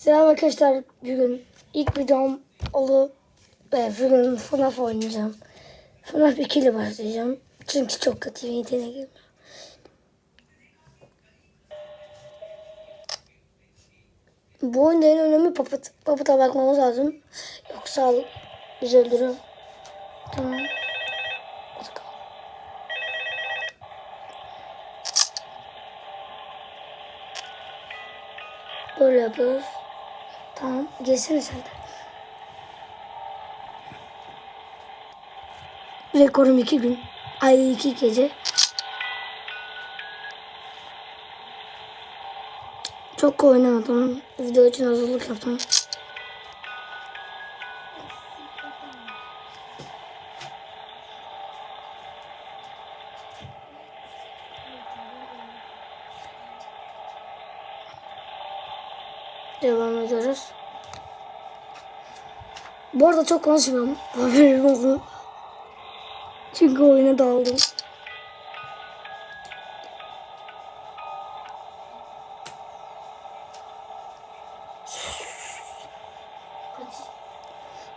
Selam arkadaşlar. Bugün ilk videom olup ve bugün FNAF oynayacağım. FNAF 2 ile başlayacağım. Çünkü çok kötü bir yeteneğim. Bu oyunda en önemli Puppet. Puppet'a bakmamız lazım. Yoksa bizi öldürür. Tamam. Böyle yapıyoruz. Tamam. Gelsene sen de. Rekorum iki gün. Ay iki gece. Çok oynamadım. Video için hazırlık yaptım. Devam ediyoruz. Bu arada çok konuşmuyorum. Haberim oldu. Çünkü oyuna daldım.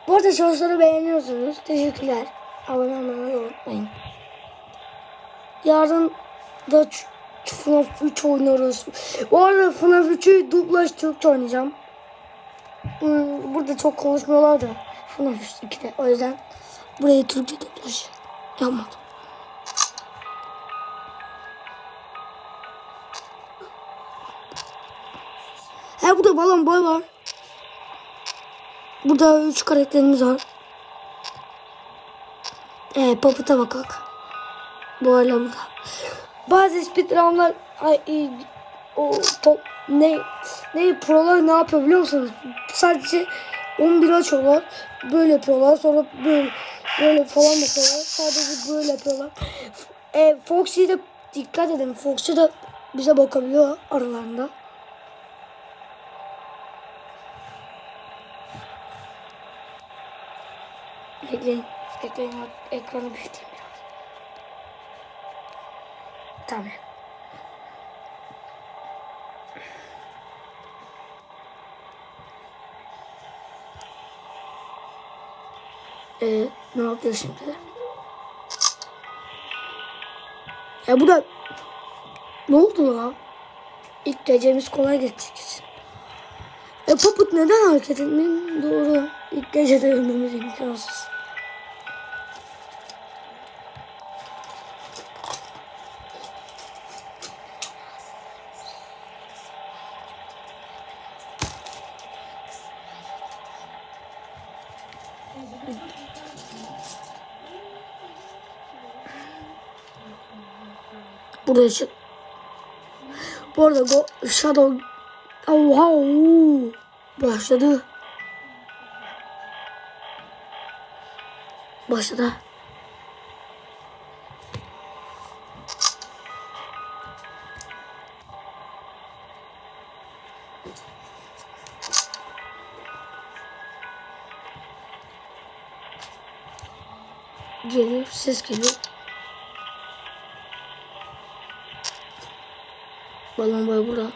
Bu arada shortsları beğeniyorsunuz. Teşekkürler. Abone olmayı unutmayın. Yarın da FNAF 3 oynuyoruz. Bu arada FNAF 3'ü dublaj Türkçe oynayacağım. Hmm, burada çok konuşmuyorlar da FNAF 2'de. O yüzden burayı Türkçe dublaj yapmadım. He burada balon boy var. Burada üç karakterimiz var. Ee, Puppet'a bakak. Bu hala burada. Bazı speedrunlar ay, e, o top ne ne prolar ne yapıyor biliyor musunuz? Sadece 11 açıyorlar. Böyle yapıyorlar. Sonra böyle böyle falan yapıyorlar. Sadece böyle yapıyorlar. E, Foxy'ye de dikkat edin. Foxy de bize bakabiliyor aralarında. Bekleyin. Bekleyin. Ekranı büyüteyim biraz. Tamam. Ee, ne yapıyor şimdi? Ya bu da ne oldu la? İlk gecemiz kolay geçecek için. E Puppet neden hareket etmiyor? Doğru. İlk gecede ölmemiz imkansız. Burada çık. Bu arada Go Shadow Oha oo. Başladı. Başladı. Geliyor, ses geliyor. Balon boy burada.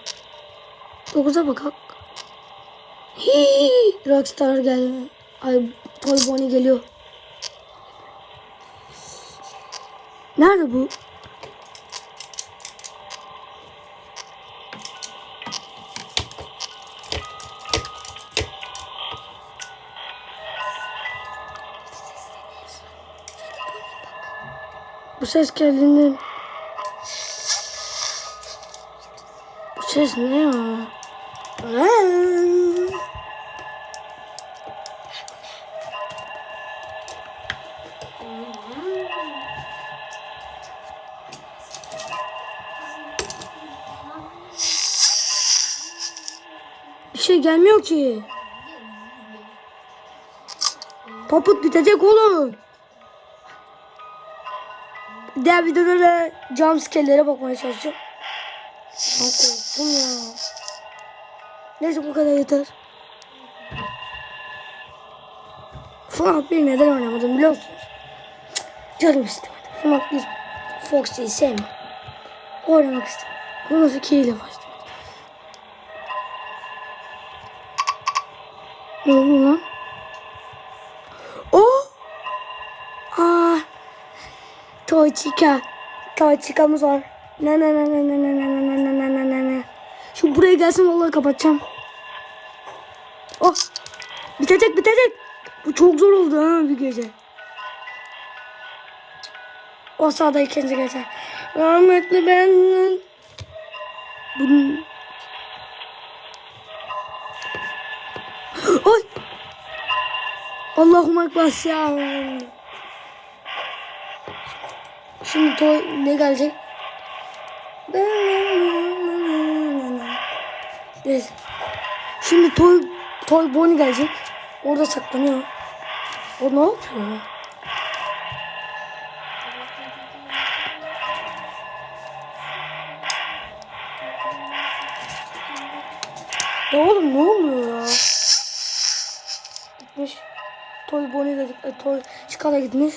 9'a bakak. Hii, Rockstar geldi. Ay Toy Bonnie geliyor. Nerede bu? Bu ses geldiğinde ses ne ya? Bir şey gelmiyor ki. Papıt bitecek oğlum. Diğer videoda da jumpscare'lere bakmaya çalışacağım. Ben korktum ya. Neyse bu kadar yeter. FNAF 1 neden oynamadım biliyor musunuz? Canım istemedi. FNAF 1 Foxy'yi sevmem. Oynamak istedim. FNAF 2 ile başladım. Ne oldu lan? Oh! Aa! Toyçika. Toyçikamız var. Ne ne ne ne ne ne ne ne ne ne ne ne ne. Gelsin vallahi kapatacağım. Oh! Bitecek bitecek. Bu çok zor oldu ha bir gece. O sağda ikinci gece. Rahmetli ben. Bunun... Ay! Allahümme ekber ya. Şimdi toy ne gelecek? Evet. Şimdi toy toy Bonnie gelecek. Orada saklanıyor. O ne yapıyor? Ya oğlum ne oluyor ya? Gitmiş. Toy Bonnie de gitmiş. Toy Chica gitmiş.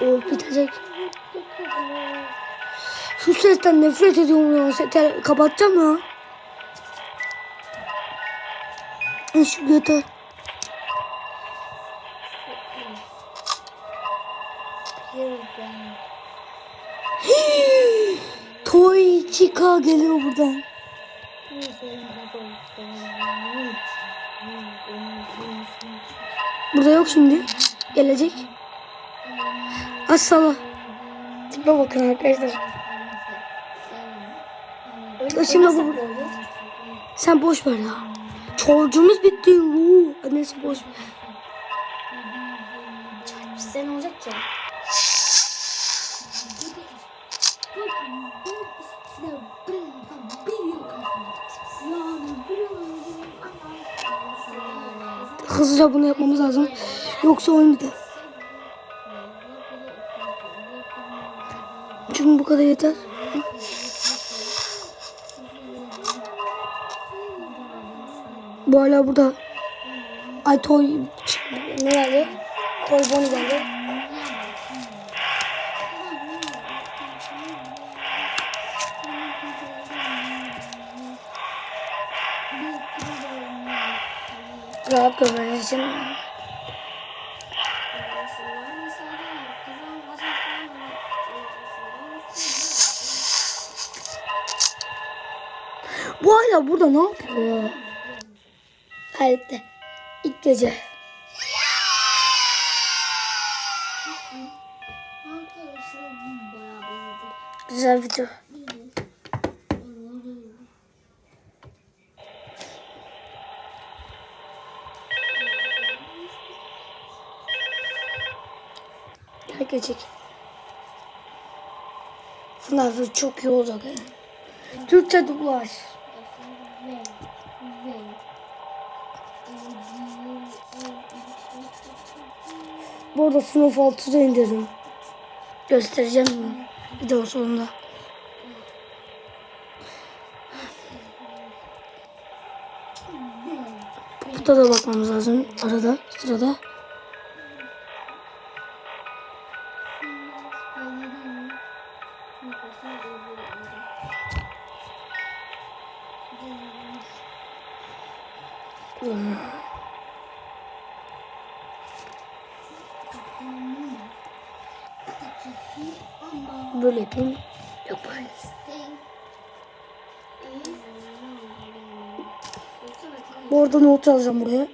O bitecek. Şu sesten nefret ediyorum ya. Sete kapatacağım ya. Şu yeter. Toy Chica geliyor buradan. Burada yok şimdi. Gelecek. Asala. Tipe bakın arkadaşlar. Şimdi bu. Sen boş ver ya. Çocuğumuz bitti. Oo. Annesi boş. Size ne olacak ki? Hızlıca bunu yapmamız lazım. Yoksa oyun biter. Çünkü bu kadar yeter. Bu hala burada. Ay toy ne geldi? Toy Bonnie geldi. Rahat görmeniz için Bu hala burada ne yapıyor ya? Hayatta. İlk gece. Güzel video. Gel gelecek. FNAF çok iyi olacak. Yani. Türkçe dublaj. Bu arada FNAF 6'da indirdim. Göstereceğim video sonunda. Burada da bakmamız lazım arada sırada. Böyle yapayım. Yok böyle. Bu arada not alacağım buraya.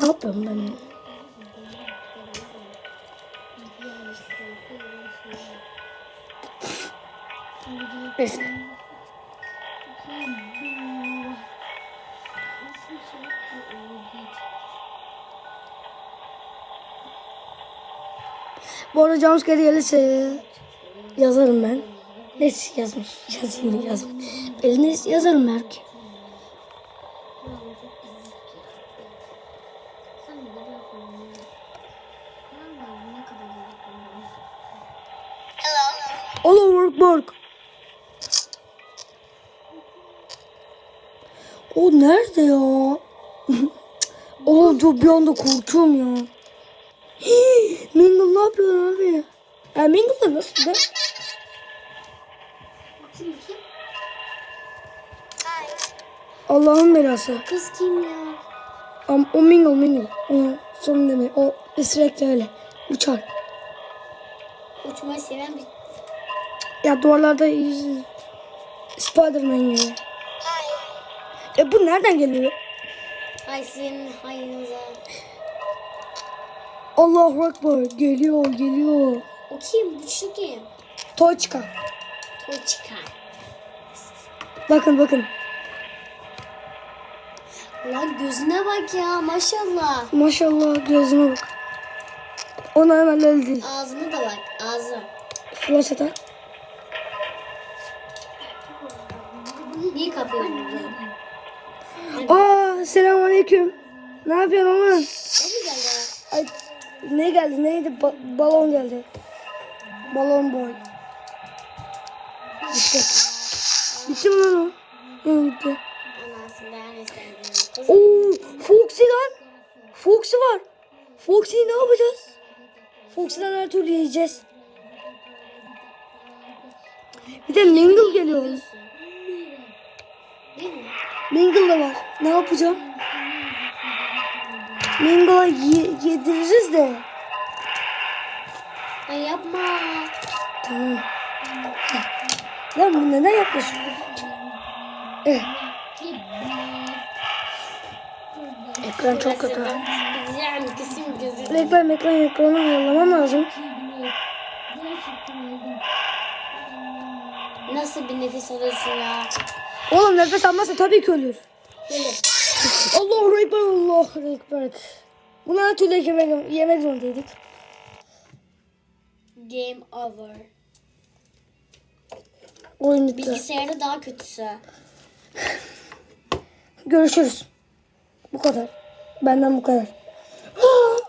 Ne yapıyorum ben? Neyse. Bu arada jumpscare gelirse yazarım ben. Neyse yazmış. Yazayım yazayım. Eline yazarım belki. Allah work work. O nerede ya? Oğlum bir anda korkuyorum ya. Hii, Mingle ne yapıyor abi? Ya Mingle da nasıl da? Allah'ın belası. Kız kim ya? Am, o Mingle Mingle. O son deme. O sürekli öyle. Uçar. Uçmayı seven bir... Ya duvarlarda yüz... Spiderman gibi. E bu nereden geliyor? Ay senin hayınıza. Allahu Ekber. Geliyor geliyor. O kim? Bu şu kim? Toçka. O çıkar. Bakın bakın. Lan gözüne bak ya maşallah. Maşallah gözüne bak. Ona hemen öldü. Ağzına da bak ağzı. Flash atar. Niye kapıyorsun? Aa selamünaleyküm. Ne yapıyorsun oğlum? Ay ne geldi neydi? Ba- balon geldi. Balon boy. Bitti. Bitti mi lan o? Hı, bitti. Oo, Foxy lan. Foxy var. Foxy'yi ne yapacağız? Foxy'den her türlü yiyeceğiz. Bir de Mingle geliyor. Mingle da var. Ne yapacağım? Mingle'a ye- yediririz de. Ay yapma. Tamam. Lan bu neden yapıyorsun? Eh, ekran çok kötü. Ekran ekran ekranı ayarlamam lazım. Nasıl bir nefes alıyorsun ya? Oğlum nefes almazsa tabii ki ölür. Böyle. Allahu Ekber, Allahu Ekber. Bunu her türlü yemek, yemek zorundaydık. Game over. Oyun bitti. Bilgisayarda daha kötüsü. Görüşürüz. Bu kadar. Benden bu kadar.